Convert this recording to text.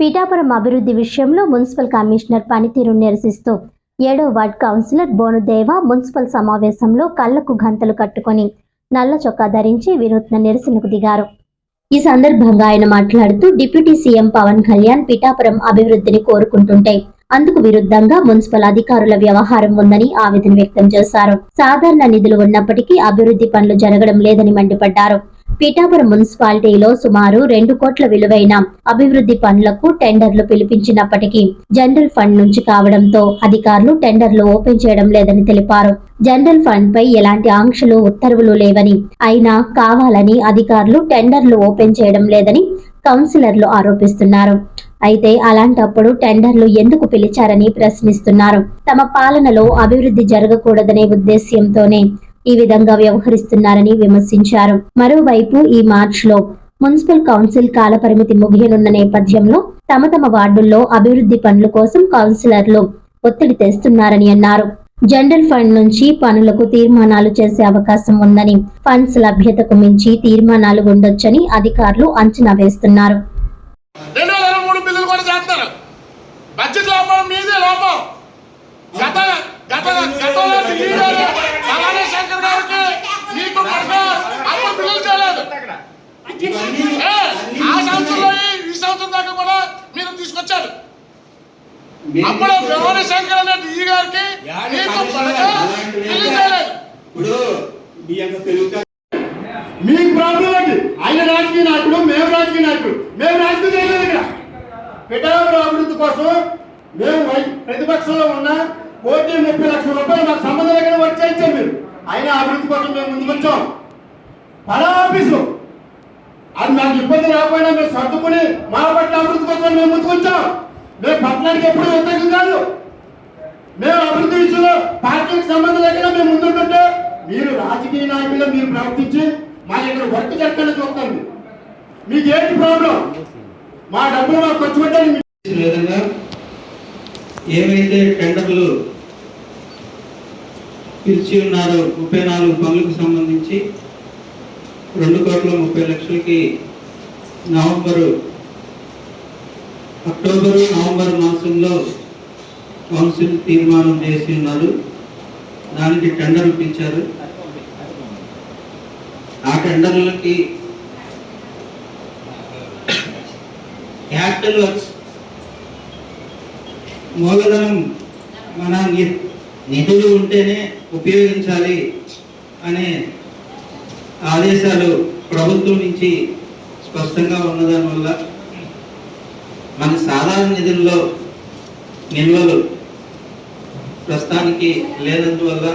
పీఠాపురం అభివృద్ధి విషయంలో municipal commissioner పనితీరు నిరసిస్తూ ఏడో వార్డ్ కౌన్సిలర్ బోనుదేవ మున్సిపల్ సమావేశంలో కళ్ళకు గంతలు కట్టుకొని నల్ల చొక్కా ధరించి వినూత్న నిరసనకు దిగారు. ఈ సందర్భంగా ఆయన మాట్లాడుతూ డిప్యూటీ సీఎం పవన్ కళ్యాణ్ పిఠాపురం అభివృద్ధిని కోరుకుంటుంటే అందుకు విరుద్ధంగా మున్సిపల్ అధికారుల వ్యవహారం ఉందని ఆవేదన వ్యక్తం చేశారు. సాధారణ నిధులు ఉన్నప్పటికీ అభివృద్ధి పనులు జరగడం లేదని మండిపడ్డారు. పీఠాపురం మున్సిపాలిటీలో సుమారు రెండు కోట్ల విలువైన అభివృద్ధి పనులకు టెండర్లు పిలిపించినప్పటికీ జనరల్ ఫండ్ నుంచి కావడంతో అధికారులు టెండర్లు ఓపెన్ చేయడం లేదని తెలిపారు. జనరల్ ఫండ్ పై ఎలాంటి ఆంక్షలు ఉత్తర్వులు లేవని అయినా కావాలని అధికారులు టెండర్లు ఓపెన్ చేయడం లేదని కౌన్సిలర్లు ఆరోపిస్తున్నారు. అయితే అలాంటప్పుడు టెండర్లు ఎందుకు పిలిచారని ప్రశ్నిస్తున్నారు. తమ పాలనలో అభివృద్ధి జరగకూడదనే ఉద్దేశ్యంతోనే ఈ విధంగా వ్యవహరిస్తున్నారని విమర్శించారు. మరోవైపు ఈ మార్చిలో మున్సిపల్ కౌన్సిల్ కాలపరిమితి ముగియనున్న నేపథ్యంలో తమ తమ వార్డుల్లో అభివృద్ధి పనుల కోసం కౌన్సిలర్లు ఒత్తిడి తెస్తున్నారని అన్నారు. జనరల్ ఫండ్ నుంచి పనులకు తీర్మానాలు చేసే అవకాశం ఉందని ఫండ్స్ లభ్యతకు మించి తీర్మానాలు ఉండొచ్చని అధికారులు అంచనా వేస్తున్నారు. బడ్జెట్ లోపం మీదే లోపం. గత గత ఢిల్లీ గారు అలానే శంకర్ గారికి నీకు పడక అప్పుడు బిల్లులు చేయలేదు ఏ, ఆ సంవత్సరంలో ఈ- సంవత్సరం దాకా కూడా మీరు తీసుకొచ్చారు. అప్పుడు వ్యవహార శంకర్ అనే ఢిల్లీ గారికి మీ ప్రాబ్లం ఏంటి? ఆయన రాజకీయ నాయకుడు మేము రాజకీయ నాయకుడు. మేము రాజకీయం చేయలేదు ఇక్కడ. పిఠాపురం అభివృద్ధి కోసం మేము వై- ప్రతిపక్షంలో ఉన్న కోటి ముప్పై లక్షల రూపాయలు మాకు సంబంధం లేకుండా వర్క్ చేయించాం మీరు. అయినా అభివృద్ధి కోసం మేము ముందుకు వచ్చాం పలా ఆఫీసు అది నాకు ఇబ్బంది రాకపోయినా మేము సర్దుకుని మా పట్ల అభివృద్ధి కోసం మేము ముందుకొచ్చాం మేము పట్టణానికి ఎప్పుడు వ్యతిరేకం కాదు. మేము అభివృద్ధి విషయంలో పార్టీకి సంబంధం లేకుండా మేము ముందుంటుంటే మీరు రాజకీయ నాయకులు మీరు ప్రవర్తించి మా ఇక్కడ వర్క్ జరగకుండా చూస్తాను మీకు ఏంటి ప్రాబ్లం మా డబ్బులు మాకు ఖర్చు పెట్టాలి చేసిన విధంగా టెండర్లు పిలిచి ఉన్నారో ముప్పై నాలుగు పనులకు సంబంధించి రెండు కోట్ల ముప్పై లక్షలకి నవంబరు అక్టోబరు నవంబర్ మాసంలో కౌన్సిల్ తీర్మానం చేసి ఉన్నారు. దానికి టెండర్ ఇప్పించారు. ఆ టెండర్లకి క్యాపిటల్ వర్క్స్ మూలధనం మన నిధులు ఉంటేనే ఉపయోగించాలి అనే ఆదేశాలు ప్రభుత్వం నుంచి స్పష్టంగా ఉన్నదాని వల్ల మన సాధారణ నిధుల్లో నిల్వలు ప్రస్తుతానికి లేనందువల్ల